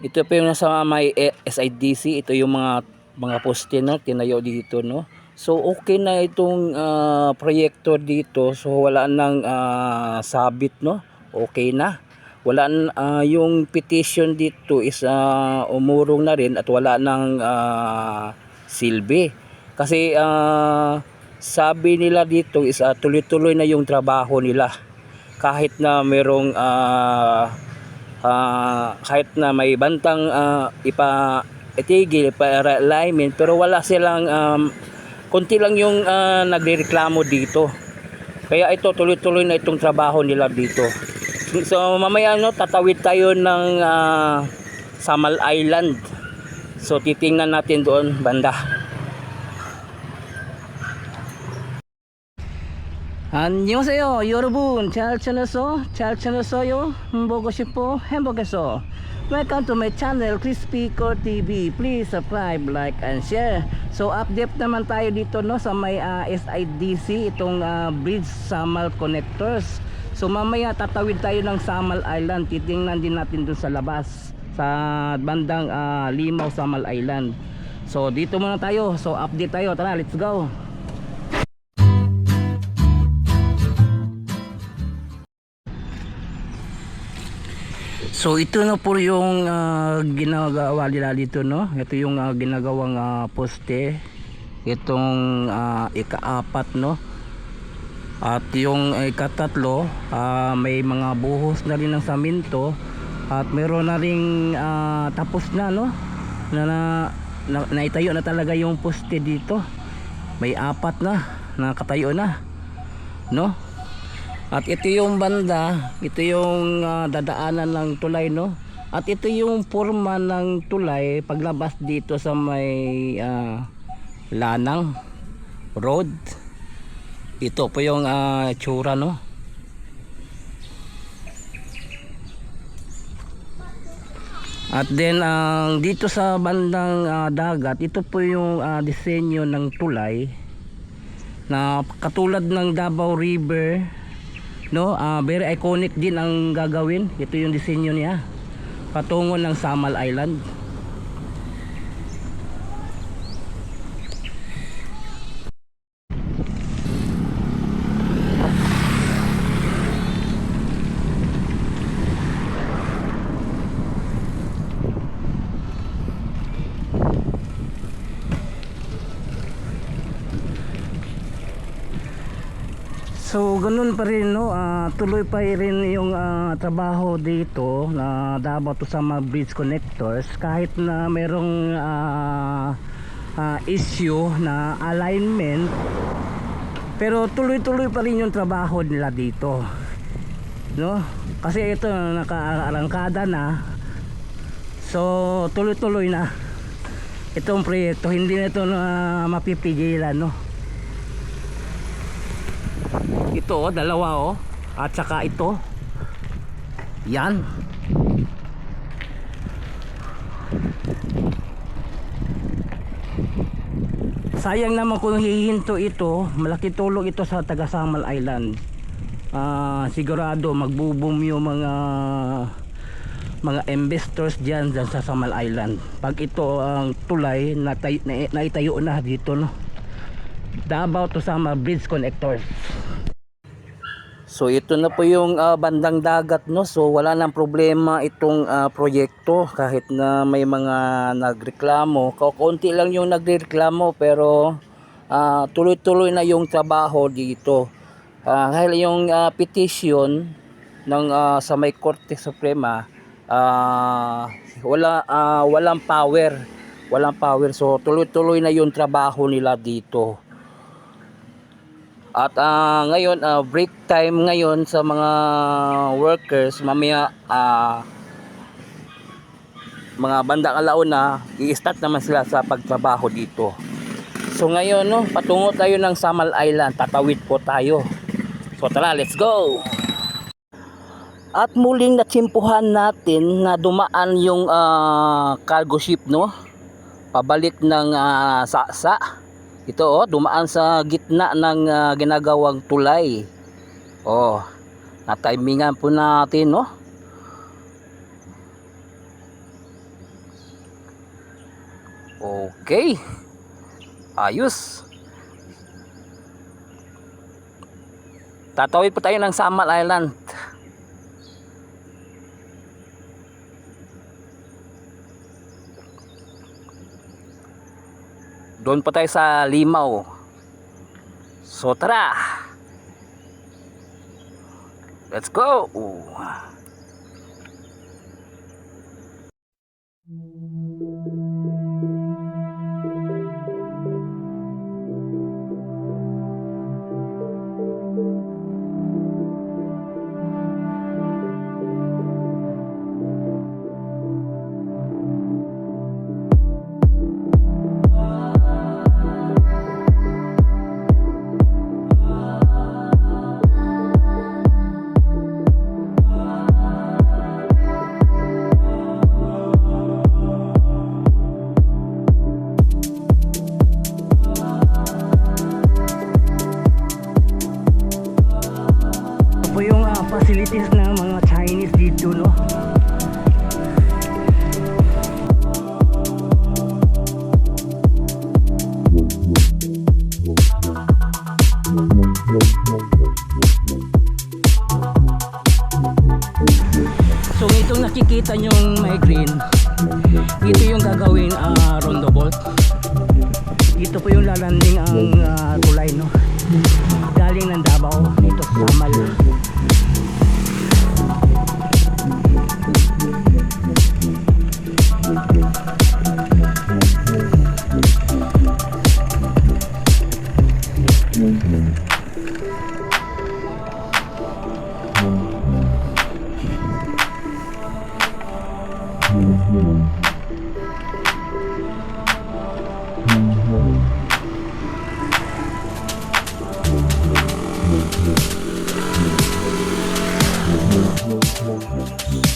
Ito po yung nasa may SIDC, ito yung mga mga poste na tinayo dito no. So okay na itong ah, proyekto dito. So wala nang ah, sabit no. Okay na. Wala ah, yung petition dito is ah, umurong na rin at wala nang ah, silbi. Kasi ah, sabi nila dito is ah, tuloy-tuloy na yung trabaho nila. Kahit na merong ah, Ah, kahit na may bantang ah, ipa itigil para alignment pero wala silang um, konti lang yung ah, nagrereklamo dito. Kaya ito tuloy-tuloy na itong trabaho nila dito. So mamaya no tatawid tayo ng ah, Samal Island. So titingnan natin doon banda 안녕하세요 여러분 잘 지냈어? 잘 지냈어요? 보고 싶어? 행복했어? Welcome to my channel Crispy Core TV Please subscribe, like, and share So update naman tayo dito no sa may ah, SIDC itong ah, Bridge Samal Connectors So mamaya tatawid tayo ng Samal Island Titingnan din natin dun sa labas Sa bandang ah, Limaw Samal Island So dito muna tayo So update tayo Tara let's go So ito na po yung ah, ginagawa nila dito no. Ito yung ah, ginagawang ah, poste. Itong ah, ikaapat no. At yung ikatatlo ah, may mga buhos na rin ng saminto at meron na ring ah, tapos na no. Na, na, na naitayo na talaga yung poste dito. May apat na nakatayo na. No? At ito yung banda, ito yung ah, dadaanan ng tulay no. At ito yung forma ng tulay paglabas dito sa may ah, Lanang Road. Ito po yung ah, tsura no. At then ang dito sa bandang ah, dagat, ito po yung ah, disenyo ng tulay na katulad ng Davao River no ah very iconic din ang gagawin. Ito yung disenyo niya. Patungo ng Samal Island So ganun pa rin no, ah, tuloy pa rin yung ah, trabaho dito na Davao to Sama Bridge Connectors kahit na merong ah, ah, issue na alignment pero tuloy-tuloy pa rin yung trabaho nila dito. No? Kasi ito nakaarangkada na. So tuloy-tuloy na itong proyekto, hindi na ito na mapipigilan no. Ito oh, dalawa oh. At saka ito. Yan. Sayang naman kung hihinto ito, malaki tulong ito sa taga Samal Island. Ah, sigurado magbo-boom yung mga mga investors diyan dyan sa Samal Island. Pag ito ang tulay na, na naitayo na dito no. Davao to Sama Bridge Connectors. So ito na po yung ah, bandang dagat no. So wala nang problema itong ah, proyekto kahit na may mga nagreklamo. Kaunti lang yung nagreklamo pero ah, tuloy-tuloy na yung trabaho dito. Ah, dahil yung ah, petition ng ah, sa may Korte Suprema ah, wala ah, walang power. Walang power. So tuloy-tuloy na yung trabaho nila dito. At ah, ngayon, ah, break time ngayon sa mga workers, mamaya ah, mga bandang alauna, i-start naman sila sa pagtrabaho dito. So ngayon, no, patungo tayo ng Samal Island, tatawid po tayo. So tara, let's go! At muling natsimpuhan natin na dumaan yung ah, cargo ship, no? Pabalik ng ah, Saksa. Ito oh, dumaan sa gitna ng uh, ginagawang tulay. Oh, natimingan po natin no. Okay. Ayos. Tatawid po tayo ng Samal Island. Doon pa tayo sa Limaw. So tara. Let's go. Ito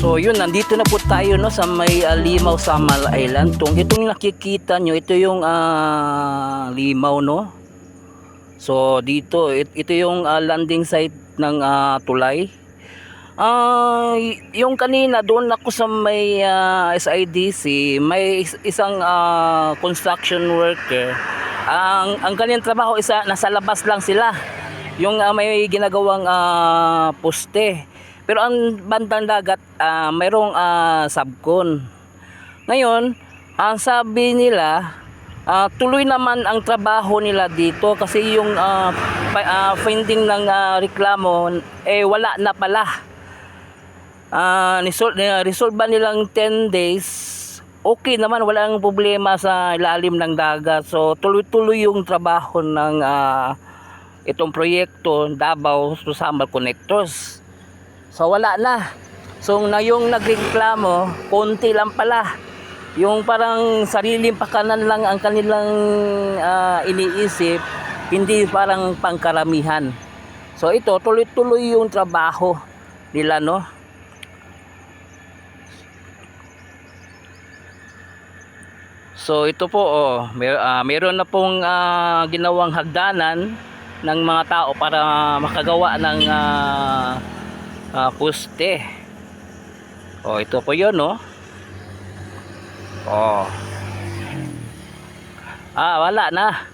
So yun, nandito na po tayo no sa may ah, Limaw Samal Island. Tung itong nakikita nyo, ito yung ah, Limaw no. So dito, it- ito yung ah, landing site ng ah, tulay. Y- yung kanina doon ako sa may ah, SIDC, may is- isang ah, construction worker. Ang ang kanilang trabaho isa nasa labas lang sila. Yung ah, may ginagawang ah, poste. Pero ang bandang dagat, ah, mayroong ah, subcon. Ngayon, ang sabi nila, ah, tuloy naman ang trabaho nila dito kasi yung ah, pa- ah, finding ng ah, reklamo, eh wala na pala. Ah, nisol, uh, resolve ba nilang 10 days, okay naman, walang problema sa ilalim ng dagat. So, tuloy-tuloy yung trabaho ng ah, itong proyekto Davao to Sambal Connectors. So wala na. So na yung nagreklamo, konti lang pala. Yung parang sariling pakanan lang ang kanilang ah, iniisip, hindi parang pangkaramihan. So ito, tuloy-tuloy yung trabaho nila, no? So ito po, oh, mer ah, meron na pong ah, ginawang hagdanan ng mga tao para makagawa ng ah, ah, puste. Oh, ito po 'yon, no? Oh. Ah, wala na.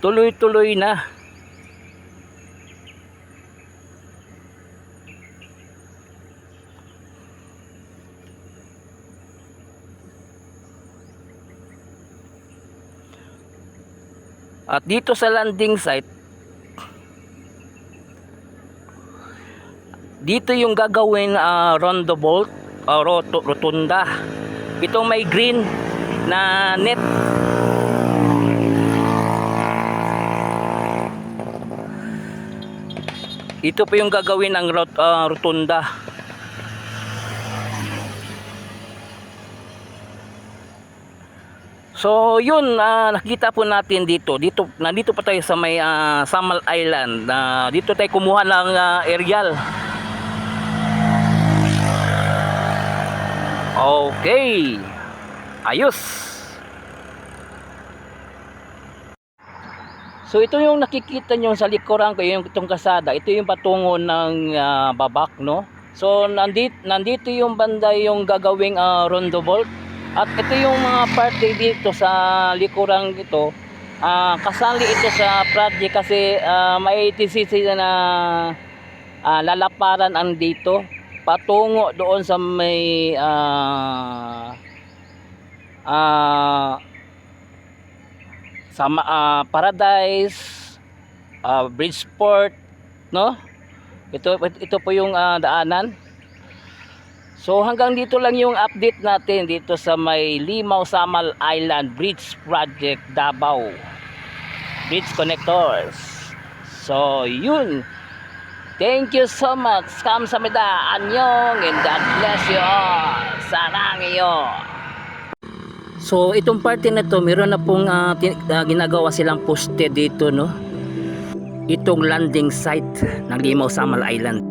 Tuloy-tuloy na. At dito sa landing site, dito yung gagawin uh, roundabout uh, rot- rotunda. Itong may green na net. Ito po yung gagawin ng rot, ah, rotunda. So yun ah, nakita po natin dito. Dito nandito pa tayo sa may ah, Samal Island. na dito tayo kumuha ng ah, aerial. Okay. Ayos. So ito yung nakikita nyo sa likuran ko yung itong kasada. Ito yung patungo ng ah, babak no. So nandito nandito yung banda yung gagawing uh, roundabout At ito yung mga parte dito sa likurang ito. ah, kasali ito sa project kasi ah, may TCC na ah, lalaparan ang dito patungo doon sa may ah ah sa ah, Paradise ah, Bridgeport no ito ito po yung ah, daanan So hanggang dito lang yung update natin dito sa may Limaw Samal Island Bridge Project Davao. Bridge Connectors. So yun. Thank you so much. Kamsamida. Anyong and God bless you all. Sarang iyo. So itong parte na to, meron na pong tin- ah, ginagawa silang poste dito no. Itong landing site ng Limaw Samal Island.